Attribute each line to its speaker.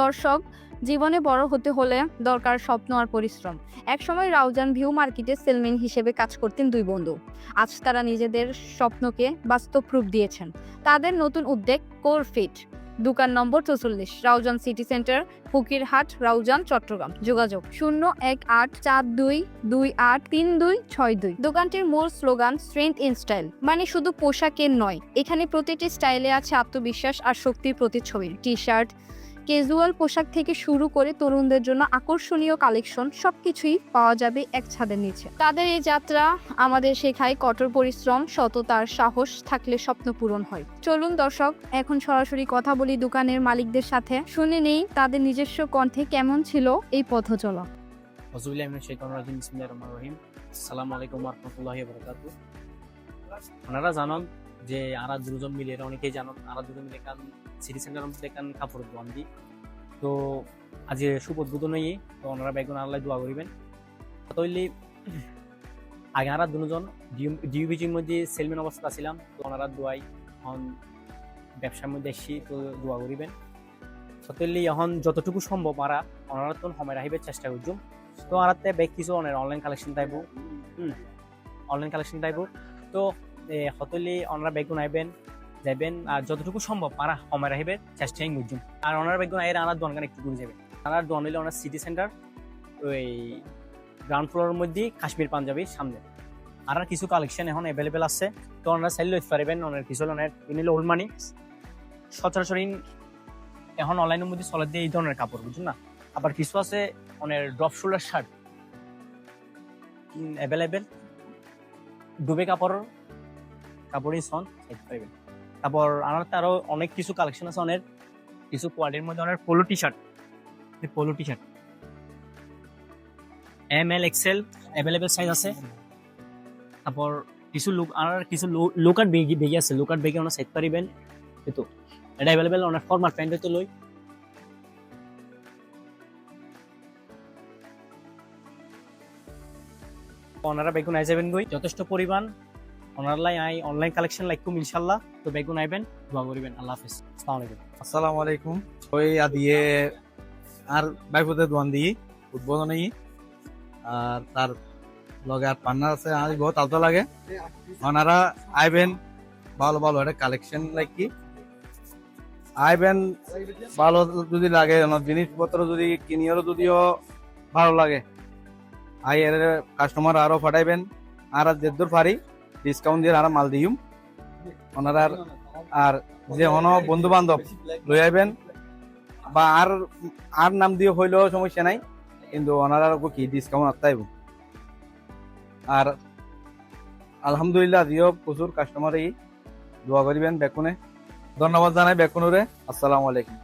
Speaker 1: দর্শক, জীবনে বড় হতে হলে দরকার স্বপ্ন আর পরিশ্রম। একসময় রাউজান ভিউ মার্কেটে সেলম্যান হিসেবে কাজ করতেন দুই বন্ধু। আজ তারা নিজেদের স্বপ্নকে বাস্তব রূপ দিয়েছেন। তাদের নতুন উদ্যোগ কোর ফিট। দোকান নম্বর চৌচল্লিশ, রাউজান সিটি সেন্টার, ফকিরহাট, রাউজান, চট্টগ্রাম। যোগাযোগ শূন্য এক আট চার দুই দুই আট তিন দুই ছয় দুই। দোকানটির মূল স্লোগান স্ট্রেংথ ইন স্টাইল মানে শুধু পোশাকের নয়, এখানে প্রতিটি স্টাইলে আছে আত্মবিশ্বাস আর শক্তির প্রতিচ্ছবি। টি শার্ট ক্যাজুয়াল পোশাক থেকে শুরু করে তরুণদের জন্য আকর্ষণীয় কালেকশন সবকিছুই পাওয়া যাবে এক ছাদের নিচে। তাদের এই যাত্রা আমাদের শেখায় কঠোর পরিশ্রম, সততার সাহস থাকলে স্বপ্ন পূরণ হয়। চলুন দর্শক, এখন সরাসরি কথা বলি দোকানের মালিকদের সাথে। শুনে নেই তাদের নিজস্ব কণ্ঠে কেমন ছিল এই পথ চলা
Speaker 2: আলাইকুম জানান যে আরা দুজন মিলে এরা অনেকেই জানান আরা দুজন মিলে কান সিটি সেন্টার মধ্যে কান কাপড় দোয়ান দি তো আজ শুভ উদ্বোধন তো ওনারা বেগুন আল্লাহ দোয়া করিবেন। তৈলি, আগে আরা দুজন ডিউবিজির মধ্যে সেলমেন অবস্থা ছিলাম, তো ওনারা দোয়াই এখন ব্যবসার মধ্যে এসছি তো দোয়া করিবেন। সত্যি এখন যতটুকু সম্ভব আরা, ওনারা তো সময় রাখিবে চেষ্টা করছুম তো আরাতে বেগ কিছু অনেক অনলাইন কালেকশন টাইপ হুম অনলাইন কালেকশন টাইপ তো হতলি অনারা বেগুন আইবেন, যাইবেন, আর যতটুকু সম্ভব আরা সময় রাখিবে, চেষ্টাই করছুম আর ওনারা বেগুন আইয়ের আনার দোকান একটু ঘুরে যাবে। আনার দোকান হইলে ওনার সিটি সেন্টার ওই গ্রাউন্ড ফ্লোরের মধ্যে কাশ্মীর পাঞ্জাবির সামনে। আর কিছু কালেকশন এখন অ্যাভেলেবেল আছে। তো ওনারা সেল লইতে পারবেন ওনার কিছু ওনার কিনিলে ওল্ড মানি সচরাচর এখন অনলাইনের মধ্যে চলে দিয়ে এই ধরনের কাপড়, বুঝুন না? আবার কিছু আছে অনেক ড্রপ শোল্ডার শার্ট অ্যাভেলেবেল ডুবে কাপড় কাপড়ই সন দেখতে পাইবেন তারপর আনারতে আরও অনেক কিছু কালেকশন আছে অনেক কিছু কোয়ালিটির মধ্যে অনেক polo T shirt polo T shirt M L XL available size আছে। তারপর কিছু লুক আর কিছু লোকার বেগি বেগি আছে। লোকার বেগে ওনার সাইড পারিবেন। কিন্তু এটা অ্যাভেলেবেল অনেক ফর্মাল প্যান্ট তো লই। ওনারা বেগুন আই যাবেন গই। যথেষ্ট পরিমাণ ওনার লাই আই অনলাইন কালেকশন লাইকুম ইনশাল্লাহ তো বেগুন আইবেন, দোয়া করিবেন। আল্লাহ হাফেজ। আসসালামু আলাইকুম।
Speaker 3: আসসালামু আলাইকুম। ওই আদিয়ে আর বাইপুতে দোয়ান দিই, উদ্বোধনী। আর তার লগে আর পান্নার আছে আর বহুত আলতো লাগে। ওনারা আইবেন ভালো ভালো একটা কালেকশন লাইক কি। আইবেন ভালো যদি লাগে জিনিসপত্র যদি কিনিও যদিও ভালো লাগে। আই এর কাস্টমার আরও পাঠাইবেন আর যেদূর পারি ডিসকাউন্ট দিয়ে আর মাল দিম ওনারা আর- আর যে হনো বন্ধু বান্ধব লই আইবেন বা আর আর নাম দিয়ে হইলেও সমস্যা নাই কিন্তু ওনারা কি ডিসকাউন্ট আত্মাইব আর আলহামদুলিল্লাহ দিও প্রচুর কাস্টমার এই। দোয়া করিবেন বেকুনে ধন্যবাদ জানাই বেকুনুরে আসসালামু আলাইকুম।